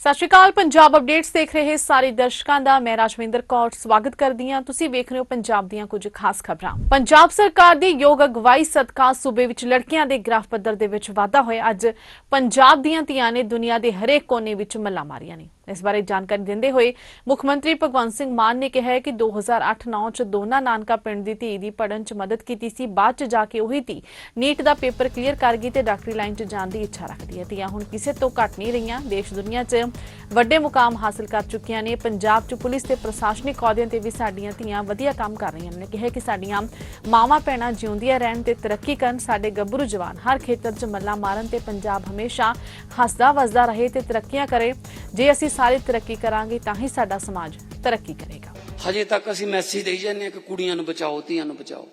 ਸਤਿ ਸ਼੍ਰੀ ਅਕਾਲ, ਪੰਜਾਬ ਅਪਡੇਟਸ ਦੇਖ ਰਹੇ ਸਾਰੇ ਦਰਸ਼ਕਾਂ ਦਾ, ਮੈਂ ਰਾਜਵਿੰਦਰ ਕੌਰ, ਸਵਾਗਤ ਕਰਦੀ ਹਾਂ। ਤੁਸੀਂ ਵੇਖ ਰਹੇ ਹੋ ਪੰਜਾਬ ਦੀਆਂ ਕੁਝ ਖਾਸ ਖਬਰਾਂ। ਪੰਜਾਬ ਸਰਕਾਰ ਦੀ ਯੋਗ ਅਗਵਾਈ ਸਦਕਾ ਸੂਬੇ ਵਿੱਚ ਲੜਕੀਆਂ ਦੇ ਗ੍ਰਾਫ ਪੱਧਰ ਦੇ ਵਿੱਚ ਵਾਧਾ ਹੋਇਆ। ਅੱਜ ਪੰਜਾਬ ਦੀਆਂ ਧੀਆਂ ਨੇ ਦੁਨੀਆ ਦੇ ਹਰੇਕ ਕੋਨੇ ਵਿੱਚ ਮੱਲਾਂ ਮਾਰੀਆਂ ਨੇ। ਇਸ ਬਾਰੇ ਜਾਣਕਾਰੀ ਦਿੰਦੇ ਹੋਏ ਮੁੱਖ ਮੰਤਰੀ ਭਗਵੰਤ ਸਿੰਘ ਮਾਨ ਨੇ ਕਿਹਾ ਕਿ 2008-9 ਚ ਦੋਨਾ ਨਾਨਕਾ ਪਿੰਡ ਦੀ ਧੀ ਦੀ ਪੜਨ ਚ ਮਦਦ ਕੀਤੀ ਸੀ, ਬਾਅਦ ਚ ਜਾ ਕੇ ਉਹੀ ਧੀ ਨੀਟ ਦਾ ਪੇਪਰ ਕਲੀਅਰ ਕਰ ਗਈ ਤੇ ਡਾਕਟਰੀ ਲਾਈਨ ਚ ਜਾਣ ਦੀ ਇੱਛਾ ਰੱਖਦੀ ਹੈ ਧੀਆਂ। ਹੁਣ ਕਿਸੇ ਤੋਂ ਘੱਟ ਨਹੀਂ ਰਹੀਆਂ। ਦੇਸ਼ ਦੁਨੀਆ 'ਚ ਵੱਡੇ ਮੁਕਾਮ ਹਾਸਲ ਕਰ ਚੁੱਕੀਆਂ ਨੇ। ਪੰਜਾਬ 'ਚ ਪੁਲਿਸ ਤੇ ਪ੍ਰਸ਼ਾਸਨਿਕ ਅਹੁਦਿਆਂ ਤੇ ਵੀ ਸਾਡੀਆਂ ਧੀਆਂ ਵਧੀਆ ਕੰਮ ਕਰ ਰਹੀਆਂ ਨੇ। ਕਿਹਾ ਕਿ ਸਾਡੀਆਂ ਮਾਵਾਂ ਭੈਣਾਂ ਜਿਉਂਦੀਆਂ ਰਹਿਣ ਤੇ ਤਰੱਕੀ ਕਰਨ ਸਾਡੇ ਗੱਭਰੂ ਜਵਾਨ ਹਰ ਖੇਤਰ 'ਚ ਮੱਲਾ ਮਾਰਨ ਤੇ ਪੰਜਾਬ ਹਮੇਸ਼ਾ ਹੱਸਦਾ ਵਸਦਾ ਰਹੇ ਤੇ ਤਰੱਕੀਆਂ ਕਰੇ। ਜੇ ਅਸੀਂ ਸਾਰੇ ਤਰੱਕੀ ਕਰਾਂਗੇ ਤਾਂ ਹੀ ਸਾਡਾ ਸਮਾਜ ਤਰੱਕੀ ਕਰੇਗਾ। ਹਜੇ ਤੱਕ ਅਸੀਂ ਮੈਸੇਜ ਦੇਈ ਜਾਂਦੇ ਹਾਂ ਕਿ ਕੁੜੀਆਂ ਨੂੰ ਬਚਾਓ, ਧੀਆਂ ਨੂੰ ਬਚਾਓ।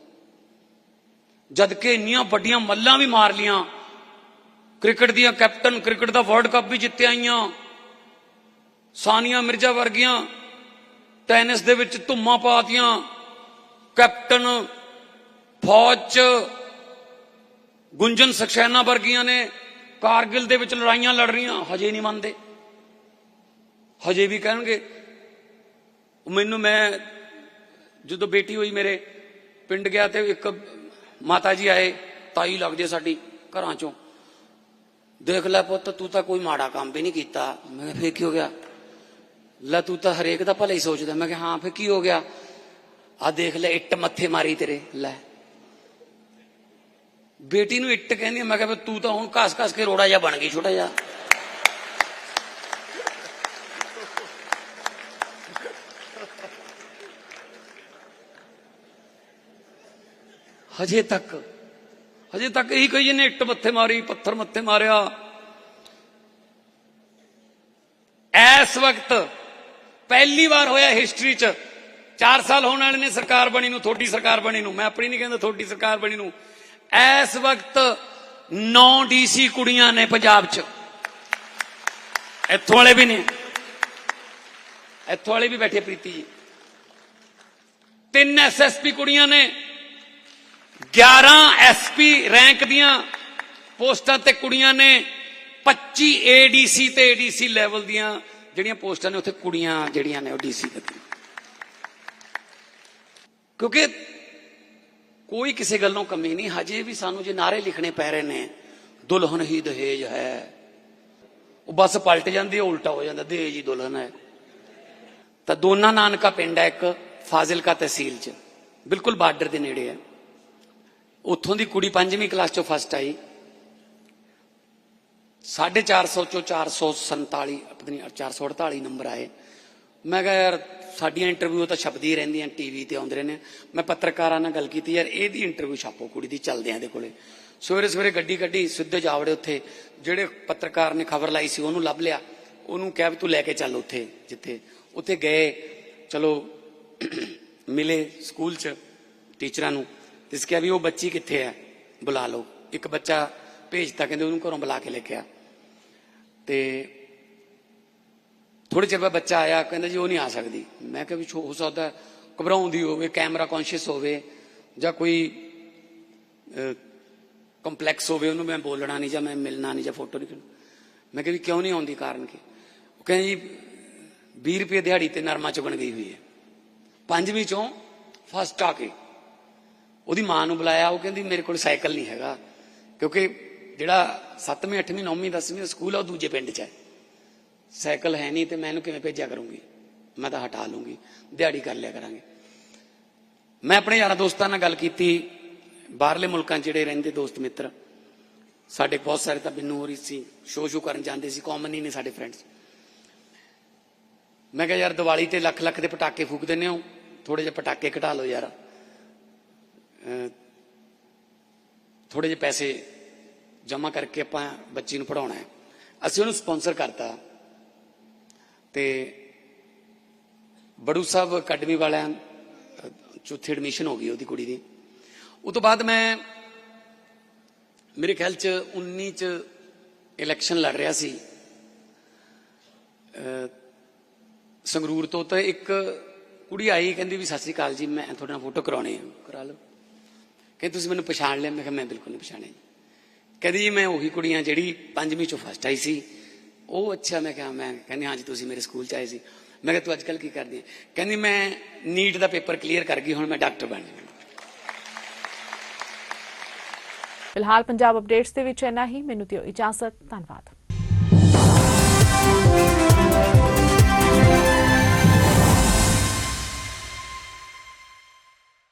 ਜਦ ਕਿ ਇੰਨੀਆਂ ਵੱਡੀਆਂ ਮੱਲਾਂ ਵੀ ਮਾਰ ਲੀਆਂ। ਕ੍ਰਿਕਟ ਦੀਆਂ ਕੈਪਟਨ, ਕ੍ਰਿਕਟ ਦਾ ਵਰਲਡ ਕੱਪ ਵੀ ਜਿੱਤੇ ਆਈਆਂ। ਸਾਨੀਆ ਮਿਰਜ਼ਾ ਵਰਗੀਆਂ ਟੈਨਿਸ ਦੇ ਵਿੱਚ ਧੁੰਮਾਂ ਪਾਤੀਆਂ ਕੈਪਟਨ ਫੌਜ ਚ ਗੁੰਜਨ ਸਕਸੈਨਾ ਵਰਗੀਆਂ ਨੇ ਕਾਰਗਿਲ ਦੇ ਵਿੱਚ ਲੜਾਈਆਂ ਲੜ ਰਹੀਆਂ, ਹਜੇ ਨਹੀਂ ਮੰਨਦੇ। ਹਜੇ ਵੀ ਕਹਿਣਗੇ। ਮੈਨੂੰ ਮੈਂ ਜਦੋਂ ਬੇਟੀ ਹੋਈ ਮੇਰੇ ਪਿੰਡ ਗਿਆ ਤੇ ਇੱਕ ਮਾਤਾ ਜੀ ਆਏ, ਤਾਈ ਲੱਗਦੇ ਆ ਸਾਡੀ ਘਰਾਂ ਚੋਂ। ਦੇਖ ਲੈ ਪੁੱਤ, ਤੂੰ ਤਾਂ ਕੋਈ ਮਾੜਾ ਕੰਮ ਵੀ ਨਹੀਂ ਕੀਤਾ। ਮੈਂ ਕਿਹਾ, ਫੇਰ ਕੀ ਹੋ ਗਿਆ? ਲੈ ਤੂੰ ਤਾਂ ਹਰੇਕ ਦਾ ਭਲਾ ਹੀ ਸੋਚਦਾ। ਮੈਂ ਕਿਹਾ, ਹਾਂ, ਫੇਰ ਕੀ ਹੋ ਗਿਆ? ਆ ਦੇਖ ਲੈ, ਇੱਟ ਮੱਥੇ ਮਾਰੀ ਤੇਰੇ। ਲੈ। ਬੇਟੀ ਨੂੰ ਇੱਟ ਕਹਿੰਦੀ ਮੈਂ ਕਿਹਾ ਤੂੰ ਤਾਂ ਹੁਣ ਘਸ ਘਸ ਕੇ ਰੋੜਾ ਜਿਹਾ ਬਣ ਗਈ, ਛੋਟਾ ਜਿਹਾ। ਹਜੇ ਤੱਕ ਹਜੇ ਤੱਕ ਇਹੀ ਕਹੀ ਨੇ ਇੱਟ ਮੱਥੇ ਮਾਰੀ, ਪੱਥਰ ਮੱਥੇ ਮਾਰਿਆ। ਇਸ ਵਕਤ ਪਹਿਲੀ ਵਾਰ ਹੋਇਆ ਹਿਸਟਰੀ 'ਚ। 4 ਸਾਲ ਹੋਣ ਵਾਲੇ ਨੇ ਸਰਕਾਰ ਬਣੀ ਨੂੰ, ਤੁਹਾਡੀ ਸਰਕਾਰ ਬਣੀ ਨੂੰ। ਮੈਂ ਆਪਣੀ ਨਹੀਂ ਕਹਿੰਦਾ ਤੁਹਾਡੀ ਸਰਕਾਰ ਬਣੀ ਨੂੰ। ਇਸ ਵਕਤ 9 ਡੀਸੀ ਕੁੜੀਆਂ ਨੇ ਪੰਜਾਬ 'ਚ। ਇੱਥੋਂ ਵਾਲੇ ਵੀ ਨੇ। ਇੱਥੋਂ ਵਾਲੇ ਵੀ ਬੈਠੇ ਪ੍ਰੀਤੀ ਜੀ। ਤਿੰਨ ਐਸਐਸਪੀ ਕੁੜੀਆਂ ਨੇ। 11 ਐਸਪੀ ਰੈਂਕ ਦੀਆਂ ਪੋਸਟਾਂ ਤੇ ਕੁੜੀਆਂ ਨੇ 25 ਏਡੀਸੀ ਤੇ ਏਡੀਸੀ ਲੈਵਲ ਦੀਆਂ ਜਿਹੜੀਆਂ ਪੋਸਟਾਂ ਨੇ, ਉੱਥੇ ਕੁੜੀਆਂ ਜਿਹੜੀਆਂ ਨੇ ਉਹ ਡੀਸੀ ਤੇ ਕਿਉਂਕਿ ਕੋਈ ਕਿਸੇ ਗੱਲੋਂ ਕਮੀ ਨਹੀਂ, ਹਜੇ ਵੀ ਸਾਨੂੰ ਜੇ ਨਾਰੇ ਲਿਖਣੇ ਪੈ ਰਹੇ ਨੇ, ਦੁਲਹਨ ਹੀ ਦਹੇਜ ਹੈ। ਉਹ ਬਸ ਪਲਟ ਜਾਂਦੀ ਉਲਟਾ ਹੋ ਜਾਂਦਾ, ਦਹੇਜ ਹੀ ਦੁਲਹਨ ਹੈ। ਤਾਂ ਦੋਨਾ ਨਾਨਕਾ ਪਿੰਡ ਹੈ, ਇੱਕ ਫਾਜ਼ਿਲਕਾ ਤਹਿਸੀਲ 'ਚ, ਬਿਲਕੁਲ ਬਾਰਡਰ ਦੇ ਨੇੜੇ ਹੈ। ਉੱਥੋਂ ਦੀ ਕੁੜੀ ਪੰਜਵੀਂ ਕਲਾਸ ਚੋਂ ਫਸਟ ਆਈ। 450 ਚੋਂ 447 ਪਤਾ ਨਹੀਂ 448 ਨੰਬਰ ਆਏ। ਮੈਂ ਕਿਹਾ, ਯਾਰ, ਸਾਡੀਆਂ ਇੰਟਰਵਿਊ ਤਾਂ ਛਪਦੀ ਰਹਿੰਦੀਆਂ ਟੀਵੀ ਤੇ ਆਉਂਦੇ ਰਹਿੰਦੇ ਮੈਂ ਪੱਤਰਕਾਰਾਂ ਨਾਲ ਗੱਲ ਕੀਤੀ, ਯਾਰ, ਇਹਦੀ ਇੰਟਰਵਿਊ ਛਾਪੋ ਕੁੜੀ ਦੀ ਚੱਲਦੇ ਆਂ ਦੇ ਕੋਲੇ। ਸਵੇਰੇ ਸਵੇਰੇ ਗੱਡੀ ਕੱਢੀ, ਸਿੱਧੇ ਜਾਵੜੇ ਉੱਥੇ। ਜਿਹੜੇ ਪੱਤਰਕਾਰ ਨੇ ਖਬਰ ਲਾਈ ਸੀ, ਉਹਨੂੰ ਲੱਭ ਲਿਆ। ਉਹਨੂੰ ਕਿਹਾ ਵੀ ਤੂੰ ਲੈ ਕੇ ਚੱਲ ਉੱਥੇ, ਜਿੱਥੇ। ਉੱਥੇ ਗਏ, ਚਲੋ, ਮਿਲੇ ਸਕੂਲ 'ਚ ਟੀਚਰਾਂ ਨੂੰ। ਇਸ ਕਿਹਾ ਵੀ ਉਹ ਬੱਚੀ ਕਿੱਥੇ ਹੈ? ਬੁਲਾ ਲਓ। ਇੱਕ ਬੱਚਾ ਭੇਜਤਾ, ਕਹਿੰਦੇ ਉਹਨੂੰ ਘਰੋਂ ਬੁਲਾ ਕੇ ਲੈ ਕੇ ਆ। ਤੇ ਥੋੜੇ ਚਿਰ ਬਾਅਦ ਬੱਚਾ ਆਇਆ, ਕਹਿੰਦਾ ਜੀ ਉਹ ਨਹੀਂ ਆ ਸਕਦੀ। ਮੈਂ ਕਿਹਾ ਵੀ ਹੋ ਸਕਦਾ ਘਬਰਾਉਂਦੀ ਹੋਵੇ, ਕੈਮਰਾ ਕੌਨਸ਼ੀਅਸ ਹੋਵੇ ਜਾਂ ਕੋਈ ਕੰਪਲੈਕਸ ਹੋਵੇ, ਉਹਨੂੰ ਮੈਂ ਬੋਲਣਾ ਨਹੀਂ ਜਾਂ ਮੈਂ ਮਿਲਣਾ ਨਹੀਂ ਜਾਂ ਫੋਟੋ ਨਹੀਂ ਮੈਂ ਕਿਹਾ ਵੀ ਕਿਉਂ ਨਹੀਂ ਆਉਂਦੀ ਕਾਰਨ ਕੀ? ਉਹ ਕਹਿੰਦਾ ਜੀ 20 ਰੁਪਏ ਦਿਹਾੜੀ ਤੇ ਨਰਮਾ ਚੁਗਣ ਗਈ ਹੋਈ ਹੈ। ਪੰਜਵੀਂ ਚੋਂ ਫਸਟ ਆ ਕੇ। ਉਹਦੀ ਮਾਂ ਨੂੰ ਬੁਲਾਇਆ, ਉਹ ਕਹਿੰਦੀ ਮੇਰੇ ਕੋਲ ਸਾਈਕਲ ਨਹੀਂ ਹੈਗਾ, ਕਿਉਂਕਿ ਜਿਹੜਾ 7ਵੀਂ 8ਵੀਂ 9ਵੀਂ 10ਵੀਂ ਦਾ ਸਕੂਲ ਆ, ਉਹ ਦੂਜੇ ਪਿੰਡ 'ਚ ਹੈ। ਸਾਈਕਲ ਹੈ ਨਹੀਂ ਤੇ ਮੈਂ ਇਹਨੂੰ ਕਿਵੇਂ ਭੇਜਿਆ ਕਰੂੰਗੀ? ਮੈਂ ਤਾਂ ਹਟਾ ਲੂੰਗੀ, ਦਿਹਾੜੀ ਕਰ ਲਿਆ ਕਰਾਂਗੇ। ਮੈਂ ਆਪਣੇ ਯਾਰਾਂ ਦੋਸਤਾਂ ਨਾਲ ਗੱਲ ਕੀਤੀ, ਬਾਹਰਲੇ ਮੁਲਕਾਂ 'ਚ ਜਿਹੜੇ ਰਹਿੰਦੇ ਦੋਸਤ ਮਿੱਤਰ, ਸਾਡੇ ਬਹੁਤ ਸਾਰੇ ਤਾਂ ਬਿੰਨੂ ਹੋਰੀ ਸੀ ਸ਼ੋਅ ਸ਼ੋ ਕਰਨ ਜਾਂਦੇ ਸੀ ਕਾਮਨ ਹੀ ਨੇ ਸਾਡੇ ਫਰੈਂਡਸ ਮੈਂ ਕਿਹਾ ਯਾਰ ਦੀਵਾਲੀ ਤੇ ਲੱਖ ਲੱਖ ਦੇ ਪਟਾਕੇ ਫੂਕ ਦਿੰਦੇ ਹੋ ਥੋੜੇ ਜਿਹੇ ਪਟਾਕੇ ਘਟਾ ਲਓ ਯਾਰ। ਥੋੜੇ ਜਿਹੇ ਪੈਸੇ ਜਮ੍ਹਾਂ ਕਰਕੇ ਆਪਾਂ ਬੱਚੀ ਨੂੰ ਪੜਾਉਣਾ ਹੈ। ਅਸੀਂ ਉਹਨੂੰ ਸਪਾਂਸਰ ਕਰਤਾ ਤੇ ਬੜੂ ਸਾਹਿਬ ਅਕੈਡਮੀ ਵਾਲਿਆਂ ਅਹ, ਚੌਥੀ ਐਡਮਿਸ਼ਨ ਹੋ ਗਈ ਉਹਦੀ ਕੁੜੀ ਦੀ। ਉਹ ਤੋਂ ਬਾਅਦ ਮੈਂ ਮੇਰੇ ਖਿਆਲ ਚ 19 ਚ ਇਲੈਕਸ਼ਨ ਲੜ ਰਿਹਾ ਸੀ। ਸੰਗਰੂਰ ਤੋਂ ਤਾਂ ਇੱਕ ਕੁੜੀ ਆਈ ਕਹਿੰਦੀ ਵੀ ਸਤਿ ਸ੍ਰੀ ਅਕਾਲ ਜੀ ਮੈਂ ਤੁਹਾਡੇ ਨਾਲ ਫੋਟੋ ਕਰਾਉਣੀ ਹੈ ਕਰਾ ਲਓ। ਕਹਿੰਦੀ ਤੁਸੀਂ ਮੈਨੂੰ ਪਛਾਣ ਲਿਆ? ਮੈਂ ਕਿਹਾ, ਮੈਂ ਬਿਲਕੁਲ ਨਹੀਂ ਪਛਾਣਿਆ ਜੀ। ਕਹਿੰਦੀ ਜੀ ਮੈਂ ਉਹੀ ਕੁੜੀਆਂ ਜਿਹੜੀ ਪੰਜਵੀਂ ਚੋਂ ਫਸਟ ਆਈ ਸੀ, ਉਹ ਅੱਛਾ, ਮੈਂ ਕਿਹਾ, ਮੈਂ ਕਹਿੰਦੀ ਹਾਂਜੀ ਤੁਸੀਂ ਮੇਰੇ ਸਕੂਲ ਚ ਆਏ ਸੀ। ਮੈਂ ਕਿਹਾ, ਤੂੰ ਅੱਜ ਕੱਲ ਕੀ ਕਰਦੀ ਹੈ ਕਹਿੰਦੀ, ਮੈਂ ਨੀਟ ਦਾ ਪੇਪਰ ਕਲੀਅਰ ਕਰ ਗਈ, ਹੁਣ ਮੈਂ ਡਾਕਟਰ ਬਣ ਗਈ ਫਿਲਹਾਲ ਪੰਜਾਬ ਅਪਡੇਟਸ ਦੇ ਵਿੱਚ ਇੰਨਾ ਹੀ। ਮੈਨੂੰ ਦਿਓ ਇਜਾਜ਼ਤ। ਧੰਨਵਾਦ।